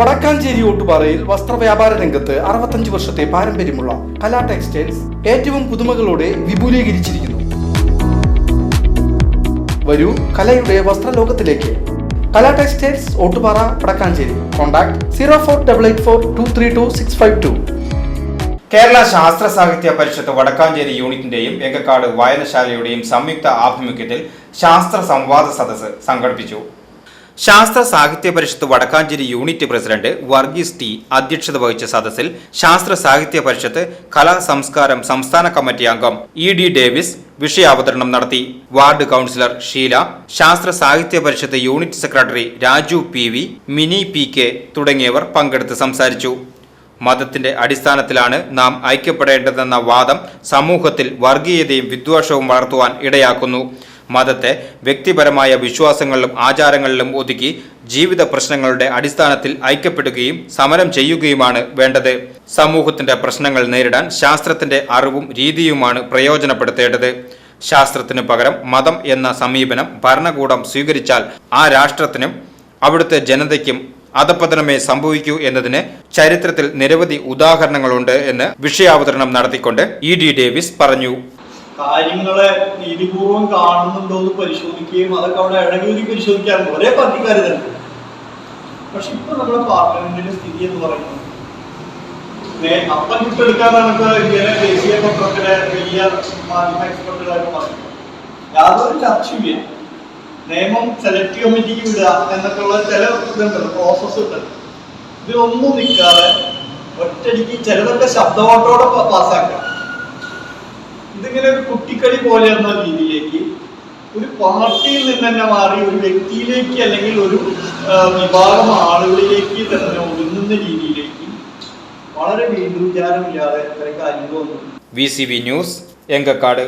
വടക്കാഞ്ചേരി ഓട്ടുപാറയിൽ വസ്ത്രവ്യാപാര രംഗത്ത് അറുപത്തഞ്ച് വർഷത്തെ പാരമ്പര്യമുള്ള കലാ ടെക്സ്റ്റൈൽസ് ഏറ്റവും പുതുമകളോടെ വിപുലീകരിച്ചിരിക്കുന്നു. വരൂ കലയുടെ വസ്ത്രലോകത്തിലേക്ക്. Kala textiles Ottupara Vadakkanchery. Contact zero four double eight four two three two six five two. Kerala Sasthra Sahithya Parishad Vadakkanchery യൂണിറ്റിന്റെയും Enkakkad വായനശാലയുടെയും സംയുക്ത ആഭിമുഖ്യത്തിൽ ശാസ്ത്ര സംവാദ സദസ്സ് സംഘടിപ്പിച്ചു. Sasthra Sahithya Parishad Vadakkanchery unit president Varghese T അധ്യക്ഷത വഹിച്ച സദസ്സിൽ ശാസ്ത്ര സാഹിത്യ പരിഷത്ത് കലാ സംസ്കാരം സംസ്ഥാന കമ്മിറ്റി അംഗം ഇ ഡി ഡേവിസ് വിഷയാവതരണം നടത്തി. Ward councillor Sheela Sasthra Sahithya Parishad unit secretary Raju P V Mini P K തുടങ്ങിയവർ പങ്കെടുത്ത് സംസാരിച്ചു. മതത്തിന്റെ അടിസ്ഥാനത്തിലാണ് നാം ഐക്യപ്പെടേണ്ടതെന്ന വാദം സമൂഹത്തിൽ വർഗീയതയും വിദ്വേഷവും വളർത്തുവാൻ ഇടയാക്കുന്നു. മതത്തെ വ്യക്തിപരമായ വിശ്വാസങ്ങളിലും ആചാരങ്ങളിലും ഒതുക്കി ജീവിത പ്രശ്നങ്ങളുടെ അടിസ്ഥാനത്തിൽ ഐക്യപ്പെടുകയും സമരം ചെയ്യുകയുമാണ് വേണ്ടത്. സമൂഹത്തിന്റെ പ്രശ്നങ്ങൾ നേരിടാൻ ശാസ്ത്രത്തിന്റെ അറിവും രീതിയുമാണ് പ്രയോജനപ്പെടുത്തേണ്ടത്. ശാസ്ത്രത്തിനു പകരം മതം എന്ന സമീപനം ഭരണകൂടം സ്വീകരിച്ചാൽ ആ രാഷ്ട്രത്തിനും അവിടുത്തെ ജനതയ്ക്കും അധപതനമേ സംഭവിക്കൂ എന്നതിന് ചരിത്രത്തിൽ നിരവധി ഉദാഹരണങ്ങളുണ്ട് എന്ന് വിഷയാവതരണം നടത്തിക്കൊണ്ട് ഇ ഡി ഡേവിസ് പറഞ്ഞു. കാര്യങ്ങളെ നീതിപൂർവം കാണുന്നുണ്ടോ എന്ന് പരിശോധിക്കുകയും അതൊക്കെ അവിടെ ഇടകൂടി പരിശോധിക്കാറുണ്ട്. ഒരേ പാർട്ടിക്കാർ തന്നെ. പക്ഷെ ഇപ്പൊ നമ്മുടെ പാർലമെന്റിന്റെ സ്ഥിതി എന്ന് പറയുന്നത് അപ്പം ചുട്ടെടുക്കാനാണ് ഇപ്പൊ ഇങ്ങനെ ദേശീയ പത്രത്തിലെ വലിയ മാധ്യമ എക്സ്പെർട്ടുകാരൊക്കെ പറയുന്നത് യാതൊരു ചർച്ചയില്ല നിയമം സെലക്ട് കമ്മിറ്റിക്ക് വിടുക എന്നൊക്കെയുള്ള ചില ഇതുണ്ടല്ലോ പ്രോസസ് ഉണ്ട്. ഇതിലൊന്നും നിൽക്കാതെ ഒറ്റടിക്ക് ചിലതൊക്കെ ശബ്ദവോട്ടോടെ പാസ്സാക്കാം ഇതിങ്ങനെ ഒരു കുട്ടിക്കളി പോലെ എന്ന രീതിയിലേക്ക് ഒരു പാർട്ടിയിൽ നിന്ന് തന്നെ മാറി ഒരു വ്യക്തിയിലേക്ക് അല്ലെങ്കിൽ ഒരു വിഭാഗം ആളുകളിലേക്ക് തന്നെ ഒതുങ്ങുന്ന രീതിയിലേക്ക് വളരെ വീണ്ടും വിചാരമില്ലാതെ ഇത്തരം കാര്യങ്ങൾ V C V news Engakkad.